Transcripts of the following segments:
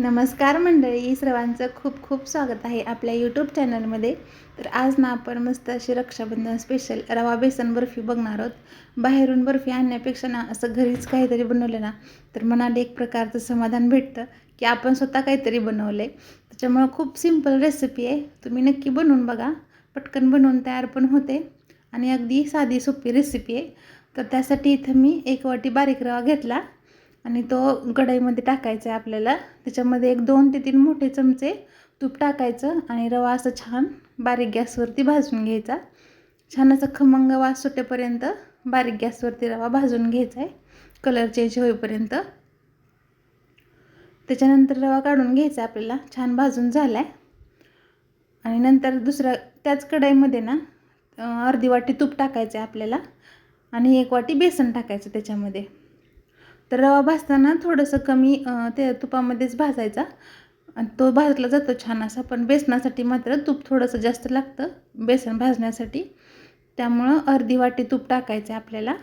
नमस्कार मंडळी सर्वांचं खूप खूप स्वागत आहे आपल्या यूट्यूब चॅनलमध्ये तर आज ना आपण मस्त अशी रक्षाबंधन स्पेशल रवा बेसन बर्फी बघणार आहोत. बाहेरून बर्फी आणण्यापेक्षा ना असं घरीच काहीतरी बनवलं ना तर मनाला एक प्रकारचं समाधान भेटतं की आपण स्वतः काहीतरी बनवलं आहे त्याच्यामुळं खूप सिंपल रेसिपी आहे. तुम्ही नक्की बनवून बघा. पटकन बनवून तयार पण होते आणि अगदी साधी सोपी रेसिपी आहे. तर त्यासाठी इथं मी एक वाटी बारीक रवा घेतला. आणि तो कढईमध्ये टाकायचा आहे आपल्याला. त्याच्यामध्ये एक दोन ते तीन मोठे चमचे तूप टाकायचं आणि रवा असं छान बारीक गॅसवरती भाजून घ्यायचा. छान असं खमंग वास सुटेपर्यंत बारीक गॅसवरती रवा भाजून घ्यायचा आहे. कलर चेंज होईपर्यंत. त्याच्यानंतर रवा काढून घ्यायचा आपल्याला. छान भाजून झाला आहे आणि नंतर दुसऱ्या त्याच कढईमध्ये ना अर्धी वाटी तूप टाकायचं आहे आपल्याला. आणि एक वाटी बेसन टाकायचं त्याच्यामध्ये. तर रवा भाजताना थोडंसं कमी ते तुपामध्येच भाजायचा. आणि तो भाजला जातो छान असा पण बेसनासाठी मात्र तूप थोडंसं जास्त लागतं बेसन भाजण्यासाठी. त्यामुळं अर्धी वाटी तूप टाकायचं आहे आपल्याला.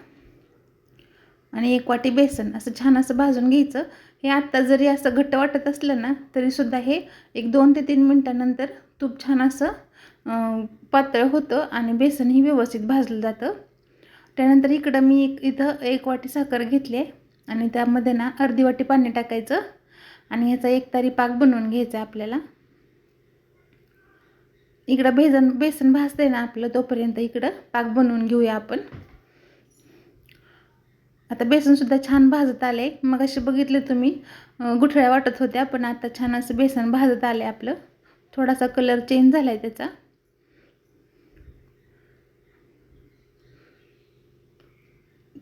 आणि एक वाटी बेसन असं छान असं भाजून घ्यायचं. हे आत्ता जरी असं घट्ट वाटत असलं ना तरीसुद्धा हे एक दोन ते तीन मिनटानंतर तूप छान असं पातळ होतं आणि बेसनही व्यवस्थित भाजलं जातं. त्यानंतर इकडं मी एक इथं एक वाटी साखर घेतली आहे. आणि त्यामध्ये ना अर्धी वाटी पाणी टाकायचं आणि ह्याचा एक तारी पाक बनवून घ्यायचा आपल्याला. इकडं बेसन बेसन भासते ना आपलं तोपर्यंत इकडं पाक बनवून घेऊया आपण. आता बेसनसुद्धा छान भाजत आले मग असे बघितले तुम्ही गुठळ्या वाटत होत्या पण आता छान असं बेसन भाजत आले आपलं. थोडासा कलर चेंज झाला आहे त्याचा.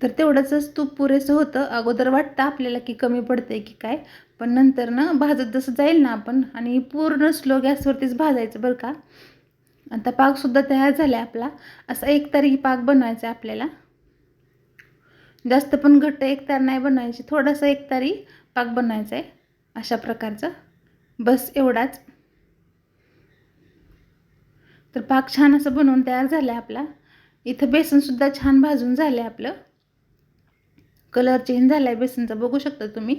तर तेवढंच तूप पुरेसं होतं. अगोदर वाटतं आपल्याला की कमी पडतंय की काय पण नंतर ना भाजत जसं जाईल ना आपण आणि पूर्ण स्लो गॅसवरतीच भाजायचं बरं का. आता पाकसुद्धा तयार झाला आहे आपला. असा एक तरी पाक बनवायचा आहे आपल्याला. जास्त पण घट्ट एक तार नाही बनवायची थोडासा एक तारी पाक बनवायचा आहे अशा प्रकारचा. बस एवढाच. तर पाक छान असं बनवून तयार झालं आहे आपला. इथं बेसनसुद्धा छान भाजून झालं आहे आपलं. कलर चेंज झाला आहे बेसनचा बघू शकता तुम्ही.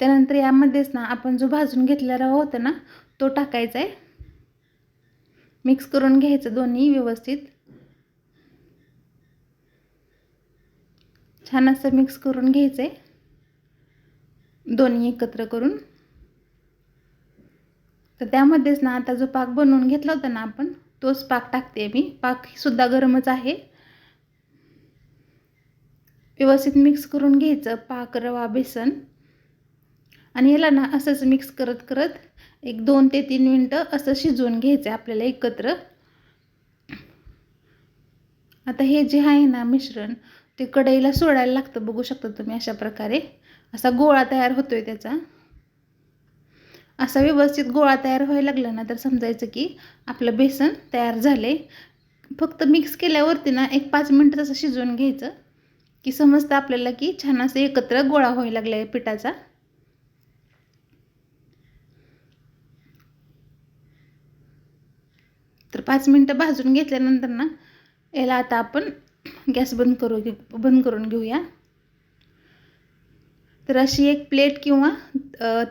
त्यानंतर यामध्येच ना आपण जो भाजून घेतलेला रवा होता ना तो टाकायचा आहे मिक्स करून घ्यायचं दोन्ही व्यवस्थित. छान असं मिक्स करून घ्यायचं आहे दोन्ही एकत्र करून. तर त्यामध्येच ना आता जो पाक बनवून घेतला होता ना आपण तोच पाक टाकते मी. पाकसुद्धा गरमच आहे. व्यवस्थित मिक्स करून घ्यायचं. पाक रवा बेसन. आणि याला ना असंच मिक्स करत करत एक दोन ते तीन मिनटं असं शिजवून घ्यायचं आपल्याला एकत्र. आता हे जे आहे ना मिश्रण ते कढईला सोडायला लागतं. बघू शकता तुम्ही अशा प्रकारे. असा गोळा तयार होतोय त्याचा. असा व्यवस्थित गोळा तयार व्हायला लागला ना तर समजायचं की आपलं बेसन तयार झाले फक्त मिक्स केल्यावरती ना एक पाच मिनटं तसं शिजवून घ्यायचं. की समजतं आपल्याला की छान असं एकत्र गोळा व्हायला लागला आहे पिठाचा. तर पाच मिनटं भाजून घेतल्यानंतर ना याला आता आपण गॅस बंद करू बंद करून घेऊया. तर अशी एक प्लेट किंवा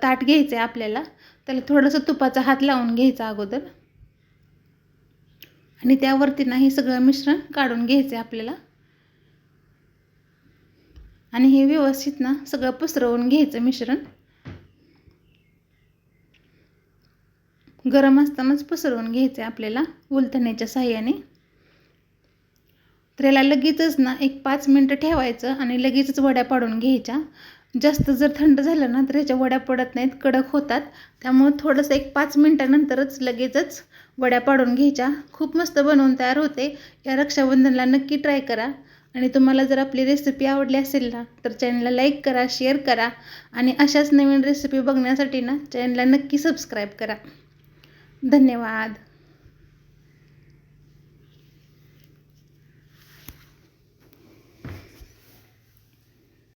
ताट घ्यायचं आहे आपल्याला त्याला थोडंसं तुपाचा हात लावून घ्यायचा अगोदर. आणि त्यावरती ना हे सगळं मिश्रण काढून घ्यायचं आहे आपल्याला. आणि हे व्यवस्थित ना सगळं पसरवून घ्यायचं मिश्रण. गरम असतानाच पसरवून घ्यायचं आहे आपल्याला उलथण्याच्या साह्याने. तर याला लगेचच ना एक पाच मिनटं ठेवायचं आणि लगेचच वड्या पाडून घ्यायच्या. जास्त जर थंड झालं ना तर ह्याच्या वड्या पडत नाहीत कडक होतात. त्यामुळं थोडंसं एक पाच मिनटानंतरच लगेचच वड्या पाडून घ्यायच्या. खूप मस्त बनवून तयार होते. या रक्षाबंधनला नक्की ट्राय करा. आणि तुम्हाला जर आपली रेसिपी आवडली असेल ना तर चॅनलला लाईक करा शेअर करा आणि अशाच नवीन रेसिपी बघण्यासाठी ना चॅनलला नक्की सबस्क्राईब करा. धन्यवाद.